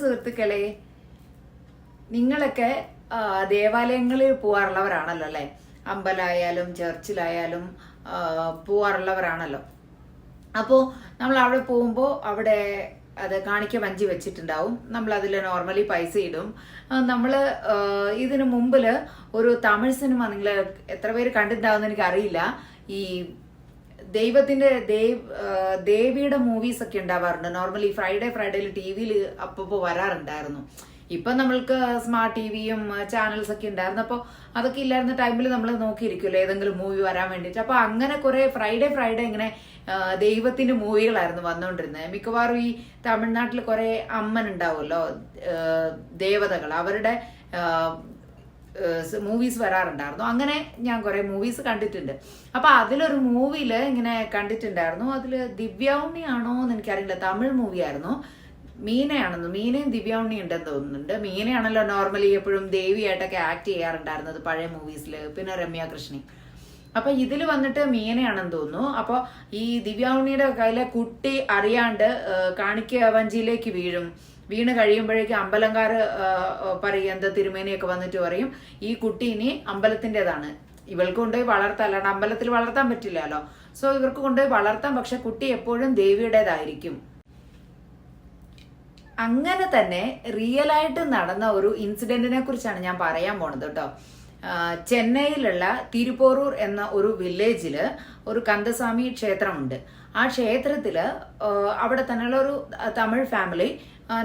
സുഹൃത്തുക്കളെ. നിങ്ങളൊക്കെ ദേവാലയങ്ങളിൽ പോവാറുള്ളവരാണല്ലോ അല്ലെ? അമ്പലമായാലും ചർച്ചിലായാലും പോവാറുള്ളവരാണല്ലോ. അപ്പോൾ നമ്മൾ അവിടെ പോകുമ്പോൾ അവിടെ അത് കാണിക്ക വഞ്ചി വെച്ചിട്ടുണ്ടാവും. നമ്മൾ അതിൽ നോർമലി പൈസ ഇടും. നമ്മൾ ഇതിനു മുമ്പിൽ ഒരു തമിഴ് സിനിമ നിങ്ങൾ എത്ര പേര് കണ്ടിട്ടുണ്ടാവുമെന്ന് എനിക്കറിയില്ല. ഈ ദൈവത്തിന്റെ ദേവ് ദേവിയുടെ മൂവീസ് ഒക്കെ ഉണ്ടാവാറുണ്ട്. നോർമലി ഫ്രൈഡേ ഫ്രൈഡേയിൽ ടി വിയിൽ അപ്പപ്പോ വരാറുണ്ടായിരുന്നു. ഇപ്പൊ നമ്മൾക്ക് സ്മാർട്ട് ടി വിയും ചാനൽസ് ഒക്കെ ഉണ്ടായിരുന്നു. അപ്പോൾ അതൊക്കെ ഇല്ലായിരുന്ന ടൈമിൽ നമ്മൾ നോക്കിയിരിക്കുമല്ലോ ഏതെങ്കിലും മൂവി വരാൻ വേണ്ടിയിട്ട്. അപ്പൊ അങ്ങനെ കുറെ ഫ്രൈഡേ ഫ്രൈഡേ ഇങ്ങനെ ദൈവത്തിന്റെ മൂവികളായിരുന്നു വന്നുകൊണ്ടിരുന്നത് മിക്കവാറും ഈ തമിഴ്നാട്ടിൽ കുറെ അമ്മൻ ഉണ്ടാവുമല്ലോ ദേവതകൾ. അവരുടെ മൂവീസ് വരാറുണ്ടായിരുന്നു. അങ്ങനെ ഞാൻ കുറെ മൂവീസ് കണ്ടിട്ടുണ്ട്. അപ്പൊ അതിലൊരു മൂവിയിൽ ഇങ്ങനെ കണ്ടിട്ടുണ്ടായിരുന്നു. ദിവ്യൗണ്ണി ആണോ എന്ന് എനിക്കറിയില്ല. തമിഴ് മൂവി ആയിരുന്നു. മീനയാണെന്ന്. മീനയും ദിവ്യൗണ്ണി ഉണ്ടെന്ന് തോന്നുന്നുണ്ട്. മീനയാണല്ലോ നോർമലി എപ്പോഴും ദേവിയായിട്ടൊക്കെ ആക്ട് ചെയ്യാറുണ്ടായിരുന്നത് പഴയ മൂവീസിൽ പിന്നെ രമ്യ കൃഷ്ണി. അപ്പൊ ഇതിൽ വന്നിട്ട് മീനയാണെന്ന് തോന്നുന്നു. അപ്പൊ ഈ ദിവ്യാവുണ്ണിയുടെ കയ്യിലെ കുട്ടി അറിയാണ്ട് കാണിക്ക വഞ്ചിയിലേക്ക് വീഴും. വീണ് കഴിയുമ്പോഴേക്കും അമ്പലംകാർ പറയും എന്താ തിരുമേനിയൊക്കെ വന്നിട്ട് പറയും ഈ കുട്ടി ഇനി അമ്പലത്തിന്റെതാണ്. ഇവൾക്ക് കൊണ്ടുപോയി വളർത്താൻ അല്ലാണ്ട് അമ്പലത്തിൽ വളർത്താൻ പറ്റില്ലല്ലോ. സോ ഇവർക്ക് കൊണ്ടുപോയി വളർത്താം പക്ഷെ കുട്ടി എപ്പോഴും ദേവിയുടേതായിരിക്കും. അങ്ങനെ തന്നെ റിയൽ ആയിട്ട് നടന്ന ഒരു ഇൻസിഡന്റിനെ കുറിച്ചാണ് ഞാൻ പറയാൻ പോണത് കേട്ടോ. ചെന്നൈയിലുള്ള തിരുപ്പോറൂർ എന്ന ഒരു വില്ലേജിൽ ഒരു കന്ദസ്വാമി ക്ഷേത്രമുണ്ട്. ആ ക്ഷേത്രത്തിൽ അവിടെ തന്നെയുള്ള ഒരു തമിഴ് ഫാമിലി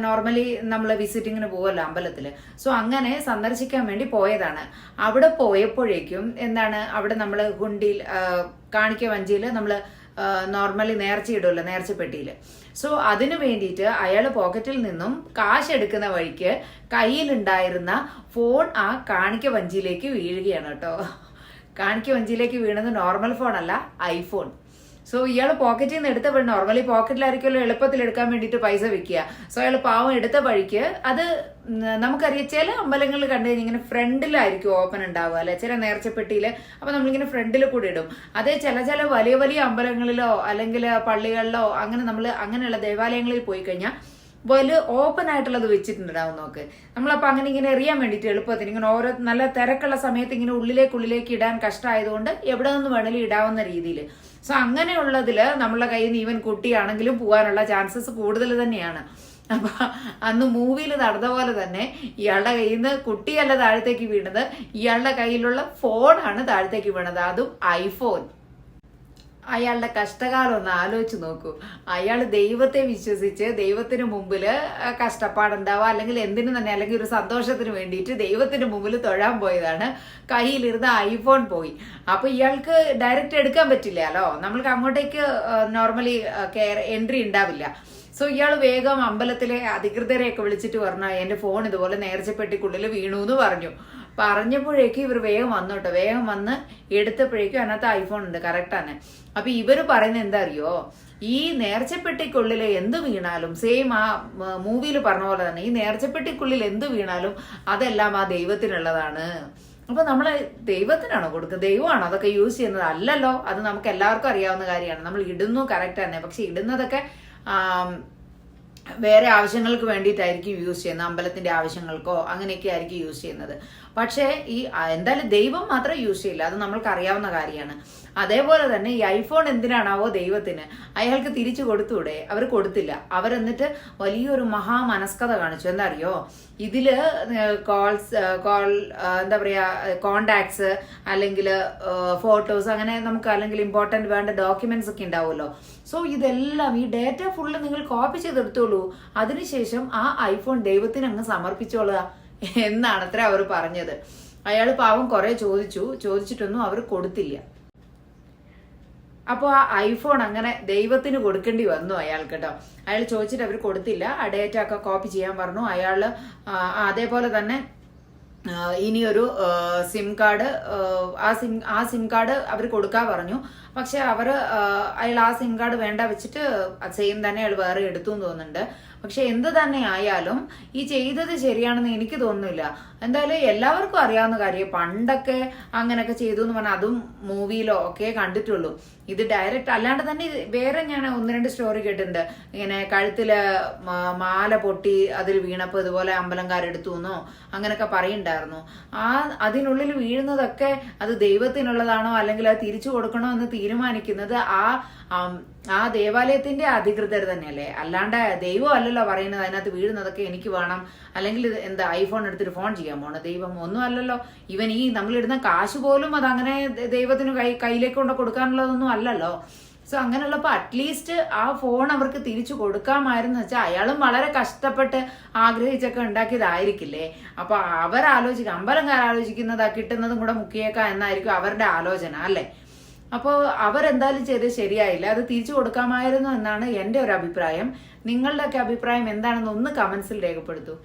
നോർമലി നമ്മൾ വിസിറ്റിങ്ങിന് പോകുമല്ലോ അമ്പലത്തിൽ സോ അങ്ങനെ സന്ദർശിക്കാൻ വേണ്ടി പോയതാണ്. അവിടെ പോയപ്പോഴേക്കും എന്താണ് അവിടെ നമ്മൾ ഹുണ്ടിയിൽ കാണിക്ക വഞ്ചിയിൽ നമ്മൾ നോർമലി നേർച്ചയിടുമല്ലോ നേർച്ചപ്പെട്ടിയിൽ സോ അതിനു വേണ്ടിയിട്ട് അയാൾ പോക്കറ്റിൽ നിന്നും കാശ് എടുക്കുന്ന വഴിക്ക് കയ്യിലുണ്ടായിരുന്ന ഫോൺ ആ കാണിക്ക വഞ്ചിയിലേക്ക് വീഴുകയാണ് കേട്ടോ. കാണിക്ക വഞ്ചിയിലേക്ക് വീണത് നോർമൽ ഫോൺ അല്ല ഐഫോൺ സോ ഇയാൾ പോക്കറ്റിൽ നിന്ന് എടുത്ത വഴി നോർമലി പോക്കറ്റിലായിരിക്കുമല്ലോ എളുപ്പത്തിൽ എടുക്കാൻ വേണ്ടിയിട്ട് പൈസ വെക്കുക. സോ അയാൾ പാവം എടുത്ത വഴിക്ക് അത് നമുക്കറിയാം ചില അമ്പലങ്ങളിൽ കണ്ടു കഴിഞ്ഞാൽ ഇങ്ങനെ ഫ്രണ്ടിലായിരിക്കും ഓപ്പൺ ഉണ്ടാവുക അല്ലെ? ചില നേർച്ചപ്പെട്ടിയിൽ അപ്പൊ നമ്മളിങ്ങനെ ഫ്രണ്ടിൽ കൂടി ഇടും. അതേ ചില ചില വലിയ വലിയ അമ്പലങ്ങളിലോ അല്ലെങ്കിൽ പള്ളികളിലോ അങ്ങനെ നമ്മൾ അങ്ങനെയുള്ള ദേവാലയങ്ങളിൽ പോയി കഴിഞ്ഞാൽ വലിയ ഓപ്പൺ ആയിട്ടുള്ളത് വെച്ചിട്ടുണ്ടാവും നോക്ക്. നമ്മളപ്പോൾ അങ്ങനെ ഇങ്ങനെ എറിയാൻ വേണ്ടിയിട്ട് എളുപ്പത്തിന് ഇങ്ങനെ ഓരോ നല്ല തിരക്കുള്ള സമയത്ത് ഇങ്ങനെ ഉള്ളിലേക്ക് ഉള്ളിലേക്ക് ഇടാൻ കഷ്ടമായതുകൊണ്ട് എവിടെ നിന്ന് വേണമെങ്കിലും ഇടാവുന്ന രീതിയിൽ സോ അങ്ങനെയുള്ളതിൽ നമ്മളെ കയ്യിൽ നിന്ന് ഈവൻ കുട്ടിയാണെങ്കിലും പോകാനുള്ള ചാൻസസ് കൂടുതൽ തന്നെയാണ്. അപ്പൊ അന്ന് മൂവിയിൽ നടന്ന പോലെ തന്നെ ഇയാളുടെ കയ്യിൽ നിന്ന് കുട്ടിയല്ല താഴത്തേക്ക് വീണത് ഇയാളുടെ കയ്യിലുള്ള ഫോണാണ് താഴത്തേക്ക് വീണത്. അതും ഐഫോൺ അയാളുടെ കഷ്ടകാലം ഒന്ന് ആലോചിച്ച് നോക്കൂ. അയാൾ ദൈവത്തെ വിശ്വസിച്ച് ദൈവത്തിന് മുമ്പിൽ കഷ്ടപ്പാടുണ്ടാവുക അല്ലെങ്കിൽ എന്തിനു തന്നെ അല്ലെങ്കിൽ ഒരു സന്തോഷത്തിന് വേണ്ടിയിട്ട് ദൈവത്തിന് മുമ്പിൽ തൊഴാൻ പോയതാണ്. കയ്യിലിരുന്ന ഐഫോൺ പോയി. അപ്പൊ ഇയാൾക്ക് ഡയറക്റ്റ് എടുക്കാൻ പറ്റില്ലല്ലോ. നമ്മൾക്ക് അങ്ങോട്ടേക്ക് നോർമലി കെയർ എൻട്രി ഉണ്ടാവില്ല. സോ ഇയാൾ വേഗം അമ്പലത്തിലെ അധികൃതരെയൊക്കെ വിളിച്ചിട്ട് പറഞ്ഞു എന്റെ ഫോൺ ഇതുപോലെ നേർച്ചപ്പെട്ടിക്കുള്ളിൽ വീണു എന്ന് പറഞ്ഞു. പറഞ്ഞപ്പോഴേക്കും ഇവർ വേഗം വന്നു കേട്ടോ വേഗം വന്ന് എടുത്തപ്പോഴേക്കും അതിനകത്ത് ഐഫോൺ ഉണ്ട്. കറക്റ്റാണ് അപ്പൊ ഇവർ പറയുന്നത് എന്താ അറിയോ ഈ നേർച്ചപ്പെട്ടിക്കുള്ളിൽ എന്ത് വീണാലും സെയിം ആ മൂവിയിൽ പറഞ്ഞ പോലെ തന്നെ ഈ നേർച്ചപ്പെട്ടിക്കുള്ളിൽ എന്ത് വീണാലും അതെല്ലാം ആ ദൈവത്തിനുള്ളതാണ്. അപ്പൊ നമ്മൾ ദൈവത്തിനാണോ കൊടുക്കുന്നത്? ദൈവമാണോ അതൊക്കെ യൂസ് ചെയ്യുന്നത്? അല്ലല്ലോ. അത് നമുക്ക് എല്ലാവർക്കും അറിയാവുന്ന കാര്യമാണ്. നമ്മൾ ഇടുന്നു കറക്റ്റ് തന്നെ. പക്ഷെ ഇടുന്നതൊക്കെ വേറെ ആവശ്യങ്ങൾക്ക് വേണ്ടിയിട്ടായിരിക്കും യൂസ് ചെയ്യുന്നത്. അമ്പലത്തിന്റെ ആവശ്യങ്ങൾക്കോ അങ്ങനെയൊക്കെ ആയിരിക്കും യൂസ് ചെയ്യുന്നത്. പക്ഷേ ഈ എന്തായാലും ദൈവം മാത്രം യൂസ് ചെയ്യില്ല. അത് നമ്മൾക്ക് അറിയാവുന്ന കാര്യമാണ്. അതേപോലെ തന്നെ ഈ ഐഫോൺ എന്തിനാണാവോ ദൈവത്തിന്? അയാൾക്ക് തിരിച്ചു കൊടുത്തൂടെ? അവർ കൊടുത്തില്ല. അവരെന്നിട്ട് വലിയൊരു മഹാമനസ്കത കാണിച്ചു. എന്താ അറിയോ? ഇതിൽ കോൾസ് കോൾ എന്താ പറയാ കോണ്ടാക്ട്സ് അല്ലെങ്കിൽ ഫോട്ടോസ് അങ്ങനെ നമുക്ക് അല്ലെങ്കിൽ ഇമ്പോർട്ടന്റ് വേണ്ട ഡോക്യുമെന്റ്സ് ഒക്കെ ഉണ്ടാവുമല്ലോ. സോ ഇതെല്ലാം ഈ ഡേറ്റ ഫുള്ള് നിങ്ങൾ കോപ്പി ചെയ്തെടുത്തോളൂ. അതിനുശേഷം ആ ഐഫോൺ ദൈവത്തിന് അങ്ങ് സമർപ്പിച്ചോളുക. എന്നാണ് അത്ര അവർ പറഞ്ഞത്. അയാൾ പാവം കുറെ ചോദിച്ചു. ചോദിച്ചിട്ടൊന്നും അവർ കൊടുത്തില്ല. അപ്പോൾ ആ ഐഫോൺ അങ്ങനെ ദൈവത്തിന് കൊടുക്കേണ്ടി വന്നു അയാൾക്ക് കേട്ടോ അയാൾ ചോദിച്ചിട്ട് അവർ കൊടുത്തില്ല. ആ ഡേറ്റ ഒക്കെ കോപ്പി ചെയ്യാൻ പറഞ്ഞു. അയാൾ അതേപോലെ തന്നെ ഇനിയൊരു സിം കാർഡ് ആ സിം ആ സിം കാർഡ് അവർ കൊടുക്കാൻ പറഞ്ഞു. പക്ഷെ അവർ അയാൾ ആ സിം കാർഡ് വേണ്ട വെച്ചിട്ട് സെയിം തന്നെ അയാൾ വേറെ എടുത്തു എന്ന് തോന്നുന്നുണ്ട്. പക്ഷെ എന്ത് തന്നെ ആയാലും ഈ ചെയ്തത് ശരിയാണെന്ന് എനിക്ക് തോന്നുന്നില്ല. എന്തായാലും എല്ലാവർക്കും അറിയാവുന്ന കാര്യം പണ്ടൊക്കെ അങ്ങനെയൊക്കെ ചെയ്തു എന്ന് പറഞ്ഞാൽ അതും മൂവിയിലോ ഒക്കെ കണ്ടിട്ടുള്ളൂ. ഇത് ഡയറക്റ്റ് അല്ലാണ്ട് തന്നെ വേറെ ഞാൻ ഒന്ന് രണ്ട് സ്റ്റോറി കേട്ടിട്ടുണ്ട്. ഇങ്ങനെ കഴുത്തിൽ മാല പൊട്ടി അതിൽ വീണപ്പോ ഇതുപോലെ അമ്പലംകാരെടുത്തു എന്നോ അങ്ങനെയൊക്കെ പറയുണ്ടായിരുന്നു ആ അതിനുള്ളിൽ വീഴുന്നതൊക്കെ അത് ദൈവത്തിനുള്ളതാണോ അല്ലെങ്കിൽ അത് തിരിച്ചു കൊടുക്കണോ എന്ന് തീരുമാനിക്കുന്നത് ആ ആ ദേവാലയത്തിന്റെ അധികൃതർ തന്നെയല്ലേ? അല്ലാണ്ട് ദൈവം അല്ലല്ലോ പറയുന്നത് അതിനകത്ത് വീഴുന്നതൊക്കെ എനിക്ക് വേണം. അല്ലെങ്കിൽ എന്താ ഐഫോൺ എടുത്തിട്ട് ഫോൺ ചെയ്യാൻ പോണ ദൈവം ഒന്നും അല്ലല്ലോ. ഇവൻ ഈ നമ്മളിടുന്ന കാശ് പോലും അത് അങ്ങനെ ദൈവത്തിന് കൈ കയ്യിലേക്ക് കൊണ്ട് കൊടുക്കാനുള്ളതൊന്നും അല്ലല്ലോ. സോ അങ്ങനെയുള്ളപ്പോൾ അറ്റ്ലീസ്റ്റ് ആ ഫോൺ അവർക്ക് തിരിച്ചു കൊടുക്കാമായിരുന്നു വെച്ചാൽ അയാളും വളരെ കഷ്ടപ്പെട്ട് ആഗ്രഹിച്ചൊക്കെ ഉണ്ടാക്കിയതായിരിക്കില്ലേ? അപ്പൊ അവർ ആലോചിക്കുക അമ്പലംകാർ ആലോചിക്കുന്നതാ കിട്ടുന്നതും കൂടെ മുക്കിയേക്കാം എന്നായിരിക്കും അവരുടെ ആലോചന അല്ലേ? അപ്പോൾ അവരെന്തായാലും ചെയ്ത് ശരിയായില്ല. അത് തിരിച്ചു കൊടുക്കാമായിരുന്നു എന്നാണ് എന്റെ ഒരു അഭിപ്രായം. നിങ്ങളുടെയൊക്കെ അഭിപ്രായം എന്താണെന്ന് ഒന്ന് കമൻസിൽ രേഖപ്പെടുത്തൂ.